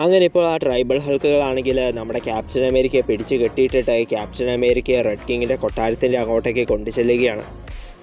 അങ്ങനെ ഇപ്പോൾ ആ ട്രൈബൽ ഹൾക്കുകളാണെങ്കിൽ നമ്മുടെ ക്യാപ്റ്റൻ അമേരിക്കയെ പിടിച്ച് കെട്ടിയിട്ടിട്ട് ക്യാപ്റ്റൻ അമേരിക്കയെ റെഡ് കിങ്ങിന്റെ കൊട്ടാരത്തിന്റെ അങ്ങോട്ടേക്ക് കൊണ്ടു ചെല്ലുകയാണ്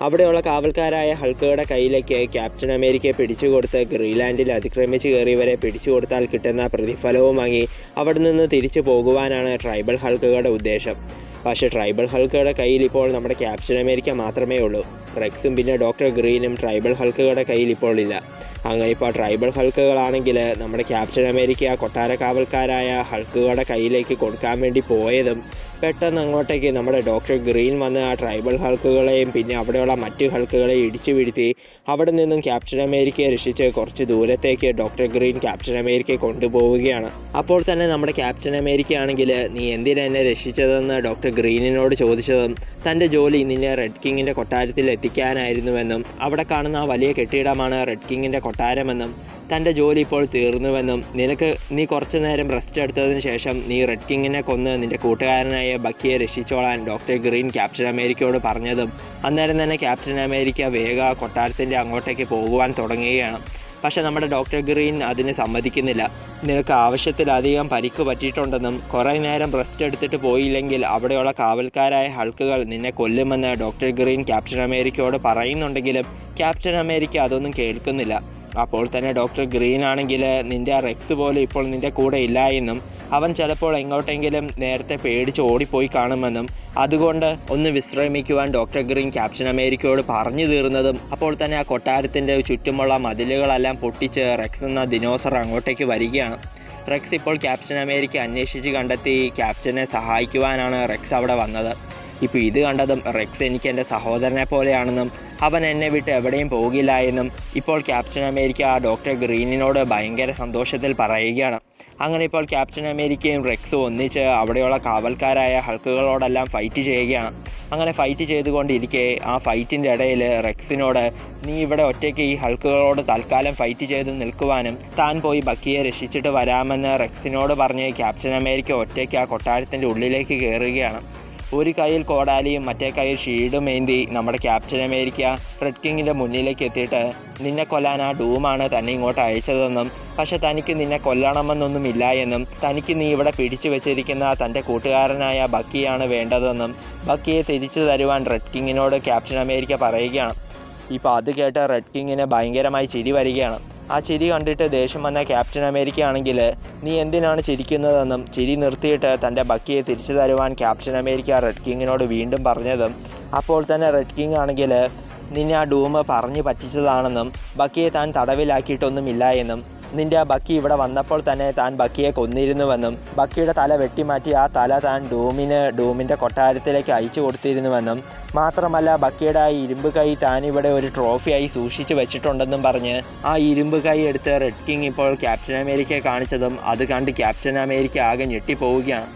അവിടെയുള്ള കാവൽക്കാരായ ഹൾക്കുകളുടെ കയ്യിലേക്ക് ക്യാപ്റ്റൻ അമേരിക്കയെ പിടിച്ചു കൊടുത്ത് ഗ്രീൻലാൻഡിൽ അതിക്രമിച്ച് കയറിയവരെ പിടിച്ചു കൊടുത്താൽ കിട്ടുന്ന പ്രതിഫലവും വാങ്ങി അവിടെ നിന്ന് തിരിച്ചു പോകുവാനാണ് ട്രൈബൽ ഹൾക്കുകളുടെ ഉദ്ദേശം. പക്ഷേ ട്രൈബൽ ഹൾക്കുകളുടെ കയ്യിൽ ഇപ്പോൾ നമ്മുടെ ക്യാപ്റ്റൻ അമേരിക്ക മാത്രമേ ഉള്ളൂ. റെക്സും പിന്നെ ഡോക്ടർ ഗ്രീനും ട്രൈബൽ ഹൾക്കുകളുടെ കയ്യിൽ ഇപ്പോൾ ഇല്ല. അങ്ങനെ ഇപ്പോൾ ട്രൈബൽ ഹൾക്കുകളാണെങ്കിൽ നമ്മുടെ ക്യാപ്റ്റൻ അമേരിക്ക കൊട്ടാര കാവൽക്കാരായ ഹൾക്കുകളുടെ കയ്യിലേക്ക് കൊടുക്കാൻ വേണ്ടി പോയതും പെട്ടെന്ന് അങ്ങോട്ടേക്ക് നമ്മുടെ ഡോക്ടർ ഗ്രീൻ വന്ന് ആ ട്രൈബൽ ഹൾക്കുകളെയും പിന്നെ അവിടെയുള്ള മറ്റ് ഹൾക്കുകളെയും ഇടിച്ചു വീഴ്ത്തി. അവിടെ നിന്നും ക്യാപ്റ്റൻ അമേരിക്കയെ രക്ഷിച്ച് കുറച്ച് ദൂരത്തേക്ക് ഡോക്ടർ ഗ്രീൻ ക്യാപ്റ്റൻ അമേരിക്കയെ കൊണ്ടുപോവുകയാണ്. അപ്പോൾ തന്നെ നമ്മുടെ ക്യാപ്റ്റൻ അമേരിക്ക ആണെങ്കിൽ നീ എന്തിനാ രക്ഷിച്ചതെന്ന് ഡോക്ടർ ഗ്രീനിനോട് ചോദിച്ചതും തന്റെ ജോലി നിന്നെ റെഡ് കിങ്ങിന്റെ കൊട്ടാരത്തിൽ എത്തിക്കാനായിരുന്നുവെന്നും അവിടെ കാണുന്ന ആ വലിയ കെട്ടിടമാണ് റെഡ് കിങ്ങിന്റെ കൊട്ടാരമെന്നും തന്റെ ജോലി ഇപ്പോൾ തീർന്നുവെന്നും നിനക്ക് നീ കുറച്ചു നേരം റെസ്റ്റ് എടുത്തതിന് ശേഷം നീ റെഡ് കിങ്ങിനെ കൊന്ന് നിന്റെ കൂട്ടുകാരനായ ബക്കിയെ രക്ഷിച്ചോളാൻ ഡോക്ടർ ഗ്രീൻ ക്യാപ്റ്റൻ അമേരിക്കയോട് പറഞ്ഞതും അന്നേരം തന്നെ ക്യാപ്റ്റൻ അമേരിക്ക വേഗ കൊട്ടാരത്തിന്റെ അങ്ങോട്ടേക്ക് പോകുവാൻ തുടങ്ങുകയാണ്. പക്ഷേ നമ്മുടെ ഡോക്ടർ ഗ്രീൻ അതിന് സമ്മതിക്കുന്നില്ല. നിനക്ക് ആവശ്യത്തിലധികം പരിക്ക് പറ്റിയിട്ടുണ്ടെന്നും കുറേ നേരം റെസ്റ്റ് എടുത്തിട്ട് പോയില്ലെങ്കിൽ അവിടെയുള്ള കാവൽക്കാരായ ഹൾക്കുകൾ നിന്നെ കൊല്ലുമെന്ന് ഡോക്ടർ ഗ്രീൻ ക്യാപ്റ്റൻ അമേരിക്കയോട് പറയുന്നുണ്ടെങ്കിലും ക്യാപ്റ്റൻ അമേരിക്ക അതൊന്നും കേൾക്കുന്നില്ല. അപ്പോൾ തന്നെ ഡോക്ടർ ഗ്രീൻ ആണെങ്കിൽ നിന്റെ ആ റെക്സ് പോലെ ഇപ്പോൾ നിന്റെ കൂടെ ഇല്ല എന്നും അവൻ ചിലപ്പോൾ എങ്ങോട്ടെങ്കിലും നേരത്തെ പേടിച്ച് ഓടിപ്പോയി കാണുമെന്നും അതുകൊണ്ട് ഒന്ന് വിശ്രമിക്കുവാൻ ഡോക്ടർ ഗ്രീൻ ക്യാപ്റ്റൻ അമേരിക്കയോട് പറഞ്ഞു തീർന്നതും അപ്പോൾ തന്നെ ആ കൊട്ടാരത്തിന്റെ ചുറ്റുമുള്ള മതിലുകളെല്ലാം പൊട്ടിച്ച് റെക്സ് എന്ന ദിനോസർ അങ്ങോട്ടേക്ക് വരികയാണ്. റെക്സ് ഇപ്പോൾ ക്യാപ്റ്റൻ അമേരിക്ക അന്വേഷിച്ച് കണ്ടെത്തി ക്യാപ്റ്റനെ സഹായിക്കുവാനാണ് റെക്സ് അവിടെ വന്നത്. ഇപ്പോൾ ഇത് കണ്ടതും റെക്സ് എനിക്ക് എന്റെ സഹോദരനെ പോലെയാണെന്നും അവൻ എന്നെ വിട്ട് എവിടെയും പോകില്ല എന്നും ഇപ്പോൾ ക്യാപ്റ്റൻ അമേരിക്ക ആ ഡോക്ടർ ഗ്രീനിനോട് ഭയങ്കര സന്തോഷത്തിൽ പറയുകയാണ്. അങ്ങനെ ഇപ്പോൾ ക്യാപ്റ്റൻ അമേരിക്കയും റെക്സും ഒന്നിച്ച് അവിടെയുള്ള കാവൽക്കാരായ ഹൾക്കുകളോടെല്ലാം ഫൈറ്റ് ചെയ്യുകയാണ്. അങ്ങനെ ഫൈറ്റ് ചെയ്തുകൊണ്ടിരിക്കെ ആ ഫൈറ്റിന്റെ ഇടയിൽ റെക്സിനോട് നീ ഇവിടെ ഒറ്റയ്ക്ക് ഈ ഹൾക്കുകളോട് തൽക്കാലം ഫൈറ്റ് ചെയ്ത് നിൽക്കുവാനും താൻ പോയി ബക്കിയെ രക്ഷിച്ചിട്ട് വരാമെന്ന് റെക്സിനോട് പറഞ്ഞ് ക്യാപ്റ്റൻ അമേരിക്ക ഒറ്റയ്ക്ക് ആ കൊട്ടാരത്തിന്റെ ഉള്ളിലേക്ക് കയറുകയാണ്. ഒരു കയ്യിൽ കോടാലിയും മറ്റേ കയ്യിൽ ഷീൽഡും ഏന്തി നമ്മുടെ ക്യാപ്റ്റൻ അമേരിക്ക റെഡ് കിങ്ങിന്റെ മുന്നിലേക്ക് എത്തിയിട്ട് നിന്നെ കൊല്ലാൻ ആ ഡൂമാണ് തന്നെ ഇങ്ങോട്ട് അയച്ചതെന്നും പക്ഷെ തനിക്ക് നിന്നെ കൊല്ലണമെന്നൊന്നുമില്ല എന്നും തനിക്ക് നീ ഇവിടെ പിടിച്ചു വെച്ചിരിക്കുന്ന തന്റെ കൂട്ടുകാരനായ ബക്കിയാണ് വേണ്ടതെന്നും ബക്കിയെ തിരിച്ചു തരുവാൻ റെഡ് കിങ്ങിനോട് ക്യാപ്റ്റൻ അമേരിക്ക പറയുകയാണ്. ഇപ്പോൾ അത് കേട്ട് റെഡ് കിങ്ങിന് ഭയങ്കരമായി ചിരി വരികയാണ്. ആ ചിരി കണ്ടിട്ട് ദേഷ്യം വന്ന ക്യാപ്റ്റൻ അമേരിക്ക ആണെങ്കിൽ നീ എന്തിനാണ് ചിരിക്കുന്നതെന്നും ചിരി നിർത്തിയിട്ട് തന്റെ ബക്കിയെ തിരിച്ചു തരുവാൻ ക്യാപ്റ്റൻ അമേരിക്ക റെഡ് കിങ്ങിനോട് വീണ്ടും പറഞ്ഞതും അപ്പോൾ തന്നെ റെഡ് കിങ് ആണെങ്കിൽ നിന്നെ ആ ഡൂമ് പറഞ്ഞു പറ്റിച്ചതാണെന്നും ബക്കിയെ താൻ തടവിലാക്കിയിട്ടൊന്നുമില്ല എന്നും നിന്റെ ആ ബക്കി ഇവിടെ വന്നപ്പോൾ തന്നെ താൻ ബക്കിയെ കൊന്നിരുന്നുവെന്നും ബക്കിയുടെ തല വെട്ടിമാറ്റി ആ തല താൻ ഡൂമിന് ഡൂമിന്റെ കൊട്ടാരത്തിലേക്ക് അയച്ചു കൊടുത്തിരുന്നുവെന്നും മാത്രമല്ല ബക്കിയുടെ ആ ഇരുമ്പ് കൈ താൻ ഇവിടെ ഒരു ട്രോഫിയായി സൂക്ഷിച്ചു വെച്ചിട്ടുണ്ടെന്നും പറഞ്ഞ് ആ ഇരുമ്പ് കൈ എടുത്ത് റെഡ് കിങ് ഇപ്പോൾ ക്യാപ്റ്റൻ അമേരിക്കയെ കാണിച്ചതും അത് കണ്ട് ക്യാപ്റ്റൻ അമേരിക്ക ആകെ ഞെട്ടിപ്പോവുകയാണ്.